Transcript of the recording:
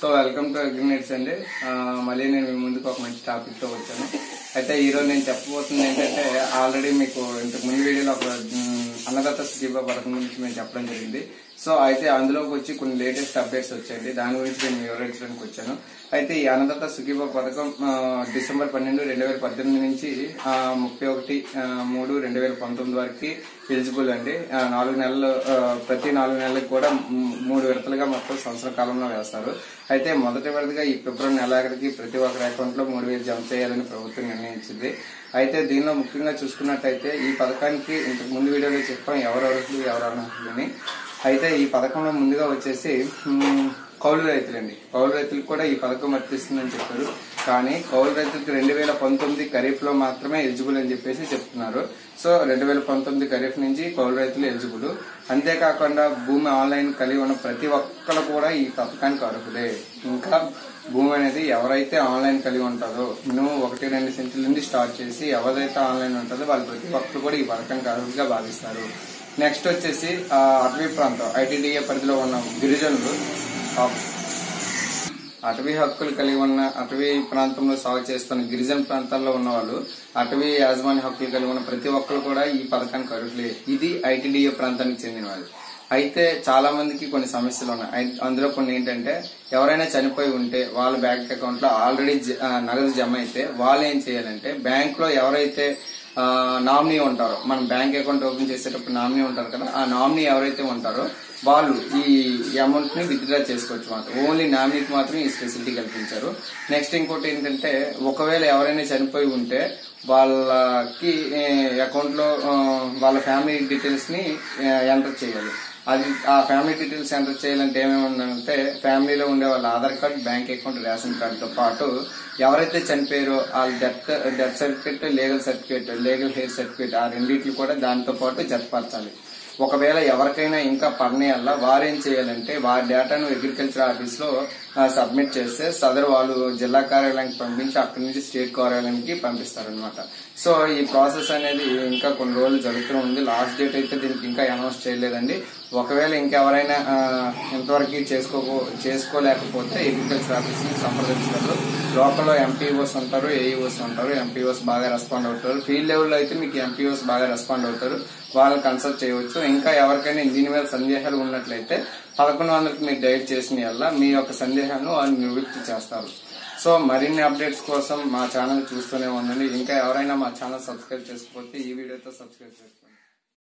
So welcome to అగ్రినేట్స్ అండి. మళ్ళీ నేను మీ ముందుకు ఒక మంచి టాపిక్తో వచ్చాను. అయితే ఈరోజు నేను చెప్పబోతుంది ఏంటంటే ఆల్రెడీ మీకు ఇంతకు ముందు వీడియోలో ఒక అన్నదాత స్కీమ్ పథకం గురించి మేము చెప్పడం జరిగింది. సో అయితే అందులోకి వచ్చి కొన్ని లేటెస్ట్ అప్డేట్స్ వచ్చాయండి. దాని గురించి నేను వివరించడానికి వచ్చాను. అయితే ఈ అన్నదాత సుఖీభ పథకం డిసెంబర్ పన్నెండు రెండు వేల పద్దెనిమిది నుంచి ముప్పై ఒకటి మూడు రెండు వేల పంతొమ్మిది వరకు ఎలిజిబుల్ అండి. నాలుగు నెలలు ప్రతి నాలుగు నెలలకు కూడా మూడు విడతలుగా మొత్తం సంవత్సర కాలంలో వేస్తారు. అయితే మొదటి విడతగా ఈ ఫిబ్రవరి నెలాఖరికి ప్రతి ఒక్కరి అకౌంట్లో మూడు వేలు జమ చేయాలని ప్రభుత్వం నిర్ణయించింది. అయితే దీనిలో ముఖ్యంగా చూసుకున్నట్టయితే ఈ పథకానికి ఇంతకు ముందు వీడియోలో చెప్పాం ఎవరు అర్హులు ఎవరు అయితే ఈ పథకంలో ముందుగా వచ్చేసి కౌలు రైతులండి. కౌలు రైతులకు కూడా ఈ పథకం వర్తిస్తుందని చెప్పారు. కానీ కౌలు రైతులకు రెండు వేల పంతొమ్మిది ఖరీఫ్లో మాత్రమే ఎలిజిబుల్ అని చెప్పేసి చెప్తున్నారు. సో రెండు వేల పంతొమ్మిది ఖరీఫ్ నుంచి కౌలు రైతులు ఎలిజిబుల్. అంతేకాకుండా భూమి ఆన్లైన్ కలిగి ఉన్న ప్రతి ఒక్కరు కూడా ఈ పథకానికి అర్హులే. ఇంకా భూమి అనేది ఎవరైతే ఆన్లైన్ కలిగి ఉంటారో మినిమం ఒకటి రెండు సెంట్ల నుండి స్టార్ట్ చేసి ఎవరైతే ఆన్లైన్ ఉంటుందో వాళ్ళు ప్రతి ఒక్కరు కూడా ఈ పథకానికి అర్హులుగా భావిస్తారు. నెక్స్ట్ వచ్చేసి అటవీ ప్రాంతం ఐటీడీఏ పరిధిలో ఉన్న గిరిజనులు ఆ, అటవీ హక్కులు కలిగి ఉన్న అటవీ ప్రాంతంలో సాగు చేస్తున్న గిరిజన ప్రాంతాల్లో ఉన్న వాళ్ళు అటవీ యాజమాన్య హక్కులు కలిగి ఉన్న ప్రతి ఒక్కరు కూడా ఈ పథకానికి అర్హులే. ఇది ఐటీడీఏ ప్రాంతానికి చెందిన వాళ్ళు అయితే చాలా మందికి కొన్ని సమస్యలు ఉన్నాయి. అందులో కొన్ని ఏంటంటే ఎవరైనా చనిపోయి ఉంటే వాళ్ళ బ్యాంక్ అకౌంట్లో ఆల్రెడీ జ- నగదు జమ అయితే వాళ్ళు ఏం చేయాలంటే బ్యాంక్లో ఎవరైతే నామినీ ఉంటారో. మనం బ్యాంక్ అకౌంట్ ఓపెన్ చేసేటప్పుడు నామినీ ఉంటారు కదా ఆ నామినీ ఎవరైతే ఉంటారో వాళ్ళు ఈ అమౌంట్ని విత్డ్రా చేసుకోవచ్చు మాట ఓన్లీ నామినీకి మాత్రం ఈ ఫెసిలిటీ కల్పించారు. నెక్స్ట్ ఇంకోటి ఏంటంటే ఒకవేళ ఎవరైనా చనిపోయి ఉంటే వాళ్ళకి అకౌంట్లో వాళ్ళ ఫ్యామిలీ డీటెయిల్స్ని ఎంటర్ చేయాలి. అది ఆ ఫ్యామిలీ డీటెయిల్స్ ఎంటర్ చేయాలంటే ఏమేమి ఉందంటే ఫ్యామిలీలో ఉండే వాళ్ళ Aadhaar card bank account ration కార్డుతో పాటు ఎవరైతే చనిపోయారో వాళ్ళ death death certificate legal certificate legal heir certificate ఆ రెండింటిని కూడా దాంతో పాటు జతపరచాలి. ఒకవేళ ఎవరికైనా ఇంకా పర్నేయాల వారేం చేయాలంటే వారి డేటాను అగ్రికల్చర్ ఆఫీస్లో సబ్మిట్ చేస్తే సదరు వాళ్ళు జిల్లా కార్యాలయానికి పంపించి అక్కడి నుంచి స్టేట్ కార్యాలయానికి పంపిస్తారనమాట సో ఈ ప్రాసెస్ అనేది ఇంకా కొన్ని రోజులు జరుగుతూ ఉంది. లాస్ట్ డేట్ అయితే దీనికి ఇంకా అనౌన్స్ చేయలేదండి. ఒకవేళ ఇంకెవరైనా ఇంతవరకు చేసుకో చేసుకోలేకపోతే అగ్రికల్చర్ ఆఫీస్ని సంప్రదించగలరు లోకల్లో ఎంపీఓస్ ఉంటారు ఏఈఓస్ ఉంటారు ఎంపీఓస్ బాగా రెస్పాండ్ అవుతారు. ఫీల్డ్ లెవెల్లో అయితే మీకు ఎంపీఓస్ బాగా రెస్పాండ్ అవుతారు. వాళ్ళు కన్సల్ట్ చేయవచ్చు. ఇంకా ఎవరికైనా దీని మీద సందేహాలు ఉన్నట్లయితే పదకొండు వందలకు మీరు డైట్ చేసిన వల్ల మీ యొక్క సందేహాలను వాళ్ళు నివృత్తి చేస్తారు. సో మరిన్ని అప్డేట్స్ కోసం మా ఛానల్ చూస్తూనే ఉండండి. ఇంకా ఎవరైనా మా ఛానల్ సబ్స్క్రైబ్ చేసుకోకపోతే ఈ వీడియోతో సబ్స్క్రైబ్ చేసుకోండి.